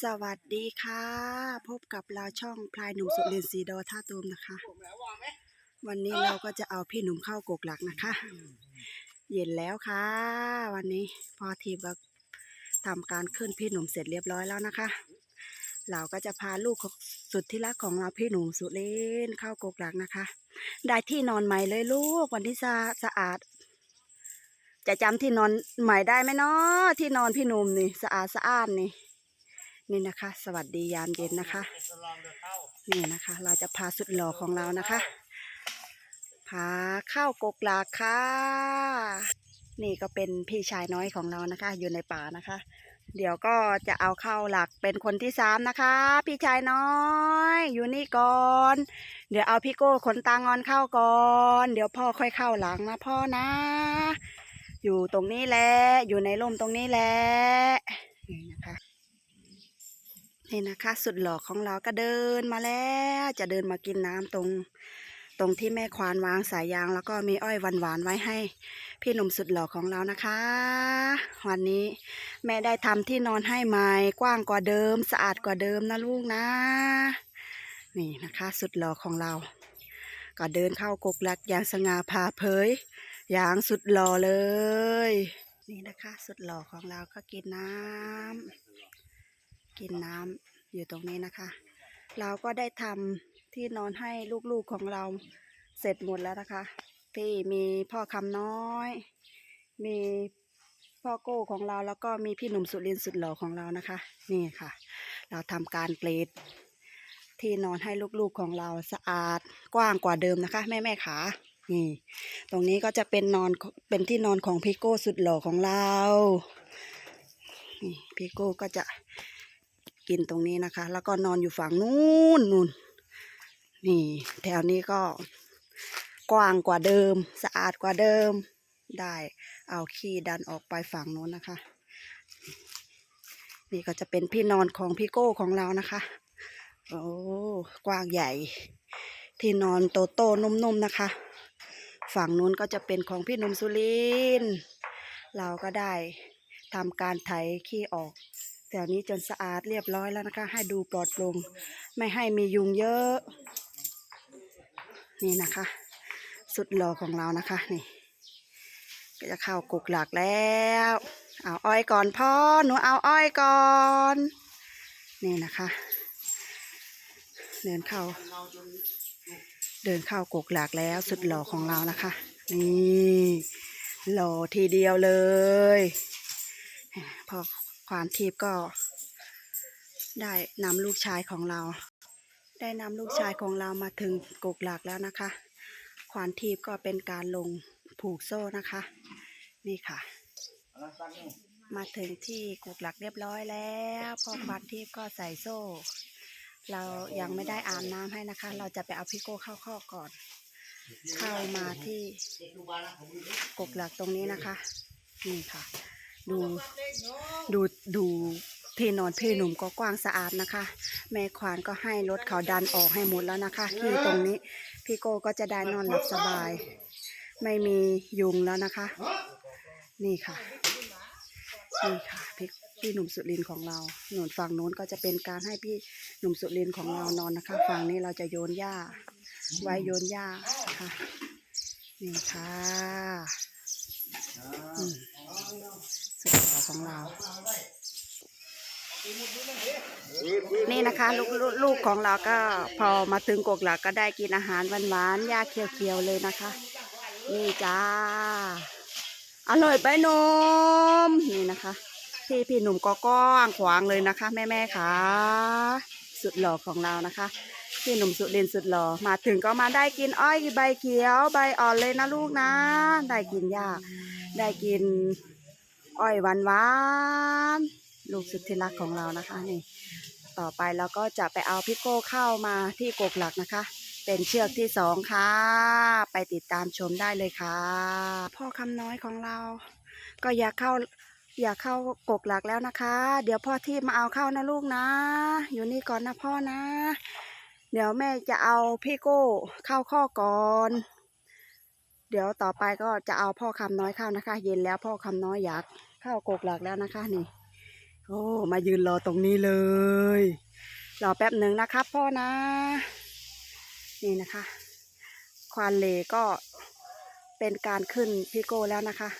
สวัสดีค่ะ พบกับเราช่องพลายหนุ่มสุรินทร์สีดอท่าตูมนะคะ วันนี้เราก็จะเอาพี่หนุ่มเข้ากกหลักนะคะ เย็นแล้วค่ะ วันนี้พอทีมก็ทำการขึ้นพี่หนุ่มเสร็จเรียบร้อยแล้วนะคะ เราก็จะพาลูกของสุดที่รักของเราพี่หนุ่มสุรินทร์เข้ากกหลักนะคะ ได้ที่นอนใหม่เลยลูกวันที่สะสะอาดจะจำที่นอนใหม่ได้ไหมเนาะที่นอนพี่หนุ่มนี่สะอาดสะอ้านนี่ นี่นะคะ สวัสดียามเย็นนะคะ นี่นะคะ เราจะพาสุดหล่อของเรานะคะพาเข้ากกหลากค่ะ นี่ก็เป็นพี่ชายน้อยของเรานะคะ อยู่ในป่านะคะ เดี๋ยวก็จะเอาเข้าหลักเป็นคนที่สามนะคะ พี่ชายน้อย อยู่นี่ก่อน เดี๋ยวเอาพี่โก้ขนตางอนเข้าก่อน เดี๋ยวพ่อค่อยเข้าหลังนะพ่อนะ อยู่ตรงนี้แหละอยู่ในร่มตรงนี้แหละ นี่นะคะ สุดหล่อของเราก็เดินมาแล้ว จะเดินมากินน้ำตรง ตรงที่แม่ควานวางสายยาง แล้วก็มีอ้อยหวานๆไว้ให้ พี่หนุ่มสุดหล่อของเรานะคะ วันนี้แม่ได้ทำที่นอนให้ใหม่กว้างกว่าเดิม สะอาดกว่าเดิมนะลูกนะ นี่นะคะ สุดหล่อของเรา ก็เดินเข้ากกหลักอย่างสง่าผ่าเผย อย่างสุดหล่อเลย นี่นะคะ สุดหล่อของเราก็กินน้ำ กินน้ำอยู่ตรงนี้นะคะ เราก็ได้ทำที่นอนให้ลูกๆของเราเสร็จหมดแล้วนะคะ ที่มีพ่อคำน้อย มีพ่อโก้ของเราแล้วก็มีพี่หนุ่มสุรินสุดหล่อของเรานะคะ นี่ค่ะ เราทำการเกรดที่นอนให้ลูกๆของเราสะอาดกว้างกว่าเดิมนะคะ แม่แม่ขานี่ ตรงนี้ก็จะเป็นนอนเป็นที่นอนของพี่โก้สุดหล่อของเรานี่พี่โก้ก็จะ กินตรงนี้นะคะ แล้วก็นอนอยู่ฝั่งนู้นนู่นนี่แถวนี้ก็กว้างกว่าเดิม สะอาดกว่าเดิม ได้เอาขี้ดันออกไปฝั่งนู้นนะคะ นี่ก็จะเป็นพี่นอนของพี่โก้ของเรานะคะ โอ้กว้างใหญ่ ที่นอนโตโต้นุ่มๆนะคะ ฝั่งนู้นก็จะเป็นของพี่นุ่มสุรินเราก็ได้ทำการไถขี้ออก แถวนี้จนสะอาดเรียบร้อยแล้วนะคะ ให้ดูปลอดโปร่งไม่ให้มียุงเยอะ นี่นะคะ สุดหล่อของเรานะคะนี่ก็จะเข้ากกหลักแล้ว เอาอ้อยก่อนพ่อหนูเอาอ้อยก่อน นี่นะคะ เดินเข้า เดินเข้ากกหลักแล้วสุดหล่อของเรานะคะ นี่หล่อทีเดียวเลยพ่อ ควานทีบก็ได้นำลูกชายของเรา ได้นำลูกชายของเรามาถึงกกหลักแล้วนะคะ ควานทีบก็เป็นการลงผูกโซ่นะคะ นี่ค่ะ มาถึงที่กกหลักเรียบร้อยแล้วพอควานทีบก็ใส่โซ่ เรายังไม่ได้อาบน้ำให้นะคะ เราจะไปเอาพี่โก้เข้าข้อกก่อน เข้ามาที่กกหลักตรงนี้นะคะ นี่ค่ะ ดูดูดูที่นอนพี่หนุ่มก็กว้างสะอาดนะคะ แม่ควานก็ให้รถเขาดันออกให้หมดแล้วนะคะที่ตรงนี้พี่โก้ก็จะได้นอนหลับสบาย ไม่มียุงแล้วนะคะ นี่ค่ะนี่ค่ะพี่พี่หนุ่มสุรินของเราหนุนฝั่งโน้นก็จะเป็นการให้พี่หนุ่มสุรินของเรานอนนะคะฝั่งนี้เราจะโยนหญ้า ไว้โยนหญ้าค่ะนี่ค่ะ ของเรา นี่นะคะลูกลูกของเราก็พอมาถึงกกหลักก็ได้กินอาหารหวานๆหญ้าเคียวๆเลยนะคะ นี่จ้า อร่อยไปนม นี่นะคะพี่พี่หนุ่มก็กว้างขวางเลยนะคะแม่แม่ๆค่ะ สุดหล่อของเรานะคะพี่หนุ่มสุดเด่นสุดหล่อมาถึงก็มาได้กินอ้อยใบเขียว ใบอ่อนเลยนะลูกนะ ได้กินหญ้าได้กิน อ้อยหวานหวานลูกสุดที่รักของเรานะคะนี่ต่อไปเราก็จะไปเอาพี่โก้เข้ามาที่กกหลักนะคะ เป็นเชือกที่สองค่ะ ไปติดตามชมได้เลยค่ะ พ่อคำน้อยของเรา ก็อยากเข้าอยากเข้ากกหลักแล้วนะคะ เดี๋ยวพ่อที่มาเอาเข้านะลูกนะ อยู่นี่ก่อนนะพ่อนะ เดี๋ยวแม่จะเอาพี่โก้เข้าข้อก่อน เดี๋ยวต่อไปก็จะเอาพ่อคำน้อยเข้านะคะ เย็นแล้วพ่อคำน้อยอยากเข้ากกหลักแล้วนะคะนี่ โอ้มายืนรอตรงนี้เลยรอแป๊บหนึ่งนะครับพ่อนะ นี่นะคะ ควานเลก็เป็นการขึ้นพี่โก้แล้วนะคะ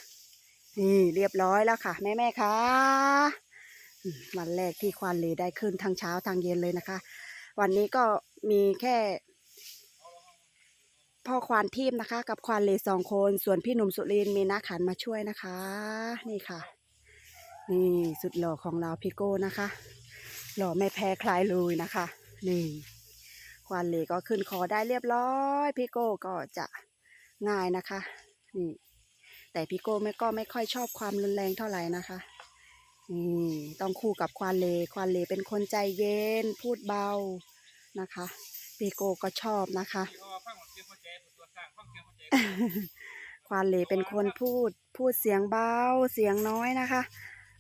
นี่เรียบร้อยแล้วค่ะ แม่แม่คะวันแรกที่ควานเลได้ขึ้นทั้งเช้าทั้งเย็นเลยนะคะ วันนี้ก็มีแค่ พ่อควานทีมนะคะ กับควานเลสองคน ส่วนพี่หนุ่มสุรินมีนักขันมาช่วยนะคะ นี่ค่ะ นี่สุดหล่อของเราพี่โก้นะคะ หล่อไม่แพ้ใครเลยนะคะ นี่ควานเลก็ขึ้นคอได้เรียบร้อย พี่โก้ก็จะง่ายนะคะ นี่ แต่พี่โก้ไม่ก็ไม่ค่อยชอบความรุนแรงเท่าไหร่นะคะนี่ต้องคู่กับควานเลควานเลเป็นคนใจเย็นพูดเบานะคะพี่โก้ก็ชอบนะคะ ควานเหลเป็นคนพูดพูดเสียงเบาเสียงน้อยนะคะ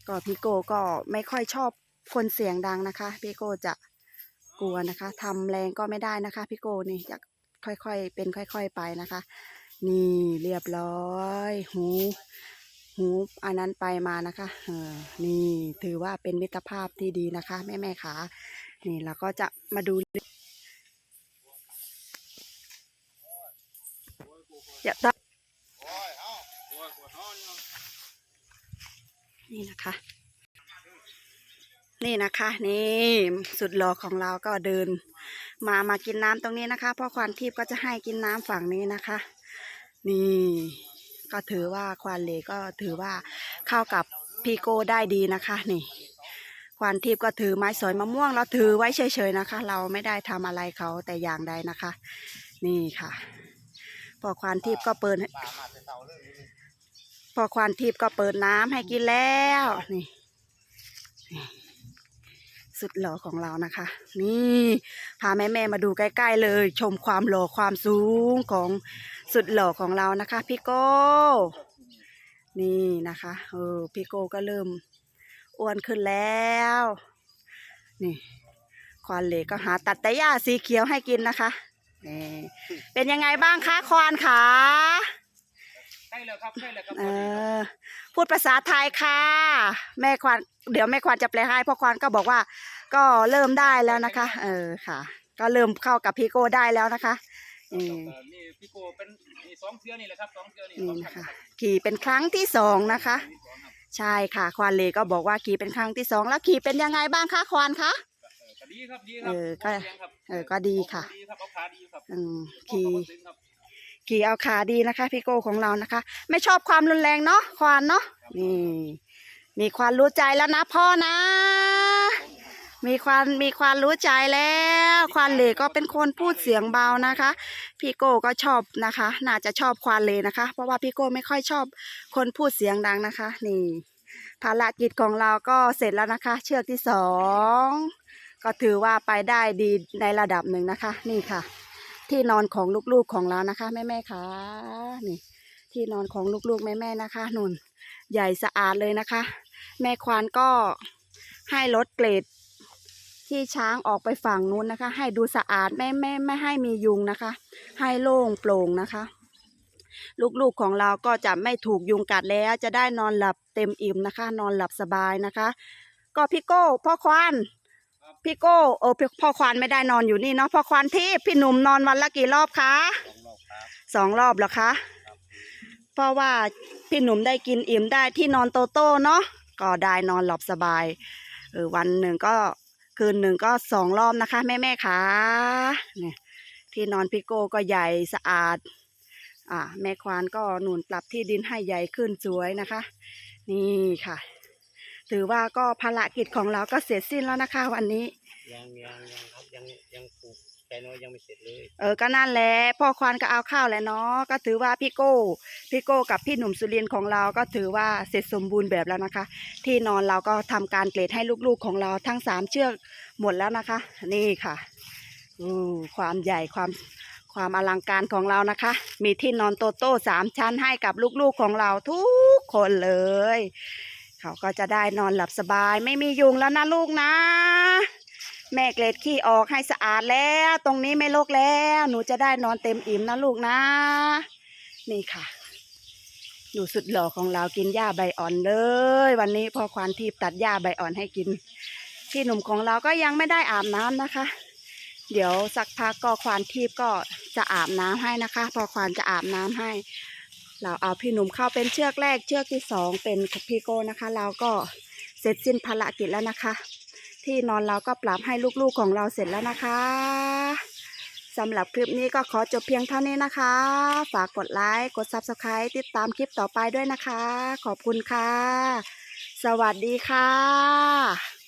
ก็พี่โกก็ไม่ค่อยชอบคนเสียงดังนะคะ พี่โกจะกลัวนะคะทำแรงก็ไม่ได้นะคะ พี่โกนี่จะค่อยๆเป็นค่อย ๆไปนะคะ นี่เรียบร้อย หูหูอันนั้นไปมานะคะเออนี่ถือว่าเป็นมิตรภาพที่ดีนะคะ แม่แม่ขานี่เราก็จะมาดู อย่าตนี่นะคะ นี่นะคะ นี่สุดหล่อของเราก็เดิน มามากินน้ำตรงนี้นะคะเพราะควานทิพย์ก็จะให้กินน้ำฝั่งนี้นะคะ นี่ ก็ถือว่าควานเลก็ถือว่าเข้ากับพีโก้ได้ดีนะคะนี่ควานทิพย์ก็ถือไม้สอยมะม่วงเราถือไว้เฉยๆนะคะ เราไม่ได้ทำอะไรเขาแต่อย่างใดนะคะ นี่ค่ะ พอควานทิพย์ก็เปิดพอควานทิพย์ก็เปิดน้ำให้กินแล้วนี่สุดหล่อของเรานะคะ นี่พาแม่แม่มาดูใกล้ ๆ เลย ชมความหล่อความสูงของสุดหล่อของเรานะคะ พี่โก้นี่นะคะเออพี่โก้ก็เริ่มอ้วนขึ้นแล้ว นี่ควานเหล็กก็หาตัดแต่หญ้าสีเขียวให้กินนะคะ นี่เป็นยังไงบ้างคะควานขาใช่แล้วครับใช่แล้วครับเออพูดภาษาไทยค่ะ แม่ควานเดี๋ยวแม่ควานจะแปลให้เพ่อควานก็บอกว่า ก็เริ่มได้แล้วนะคะ เออค่ะ ก็เริ่มเข้ากับพี่โก้ได้แล้วนะคะนี่เอ่อนี่พี่โกเป็นนี่สองเทือนี่แหละครับสองเทือนี่นี่สองนะพัคะขี่เป็นครั้งที่สองนะคะนี่สองครับใช่ค่ะควานเลก็บอกว่าขี่เป็นครั้งที่สองแล้วขี่เป็นยังไงบ้างคะควานคะเออก็ ดีครับดีครัเออก็เลี้ยงครับเออก็ดีค่ะดีครับเอาขาดีครับอืมพ่อขี่ก็บ่ถึงครับขี่เอาขาดีนะคะ พี่โก้ของเรานะคะ ไม่ชอบความรุนแรงเนาะควานเนาะนี่มีความรู้ใจแล้วนะพ่อนะ มีความมีความรู้ใจแล้ว ควานเหลก็เป็นคนพูดเสียงเบานะคะ พี่โก้ก็ชอบนะคะ น่าจะชอบควานเหลนะคะ เพราะว่าพี่โก้ไม่ค่อยชอบคนพูดเสียงดังนะคะ นี่ภารกิจของเราก็เสร็จแล้วนะคะ เชือกที่สอง ก็ถือว่าไปได้ดีในระดับหนึ่งนะคะ นี่ค่ะ ที่นอนของลูกๆของเรานะคะ แม่แม่ๆคะนี่ ที่นอนของลูกๆแม่แม่ๆนะคะนุ่นใหญ่สะอาดเลยนะคะ แม่ควานก็ให้ลดเกรดที่ช้างออกไปฝั่งนู้นนะคะ ให้ดูสะอาดไม่ไม่ไม่ให้มียุงนะคะ ให้โล่งโปร่งนะคะ ลูกๆของเราก็จะไม่ถูกยุงกัดแล้ว จะได้นอนหลับเต็มอิ่มนะคะ นอนหลับสบายนะคะ ก็พี่โก้พ่อควาน พี่โก้เออพี่พ่อควานไม่ได้นอนอยู่นี่เนาะพ่อควานที่พี่หนุ่มนอนวันละกี่รอบคะสองรอบครับสองรอบเหรอคะเพราะว่าพี่หนุ่มได้กินอิ่มได้ที่นอนโตโต้เนาะก็ได้นอนหลับสบายเออวันหนึ่งก็คืนหนึ่งก็สองรอบนะคะ แม่แม่ๆค่ะเนี่ยที่นอนพี่โก้ก็ใหญ่สะอาด อ่า แม่ควานก็หนุนปรับที่ดินให้ใหญ่ขึ้นสวยนะคะ นี่ค่ะ ถือว่าก็ภารกิจของเราก็เสร็จสิ้นแล้วนะคะ วันนี้ ยังยังยังครับยังยังปลูกใจน้อยยังไม่เสร็จเลย เออก็นั่นแหละพ่อควานก็เอาข้าวแหละเนาะก็ถือว่าพี่โก้พี่โก้กับพี่หนุ่มสุรินทร์ของเราก็ถือว่าเสร็จสมบูรณ์แบบแล้วนะคะ ที่นอนเราก็ทำการเกรดให้ลูกๆของเราทั้งสามเชือกหมดแล้วนะคะ นี่ค่ะอือความใหญ่ความความอลังการของเรานะคะ มีที่นอนโตโต้สามชั้นให้กับลูกๆของเราทุกคนเลย เขาก็จะได้นอนหลับสบาย ไม่มียุงแล้วนะลูกนะ แม่เกรดขี้ออกให้สะอาดแล้ว ตรงนี้ไม่โลกแล้ว หนูจะได้นอนเต็มอิ่มนะลูกนะ นี่ค่ะดูสุดหล่อของเรากินหญ้าใบอ่อนเลย วันนี้พอควานทีบตัดหญ้าใบอ่อนให้กิน พี่หนุ่มของเราก็ยังไม่ได้อาบน้ำนะคะ เดี๋ยวสักพักก็ควานทีบก็จะอาบน้ำให้นะคะพอควานจะอาบน้ำให้ เราเอาพี่หนุ่มเข้าเป็นเชือกแรกเชือกที่สองเป็นพี่โก้นะคะ เราก็เสร็จสิ้นภารกิจแล้วนะคะ ที่นอนเราก็ปรับให้ลูกๆของเราเสร็จแล้วนะคะสำหรับคลิปนี้ก็ขอจบเพียงเท่านี้นะคะ ฝากกดไลค์กด Subscribe ติดตามคลิปต่อไปด้วยนะคะ ขอบคุณค่ะ สวัสดีค่ะ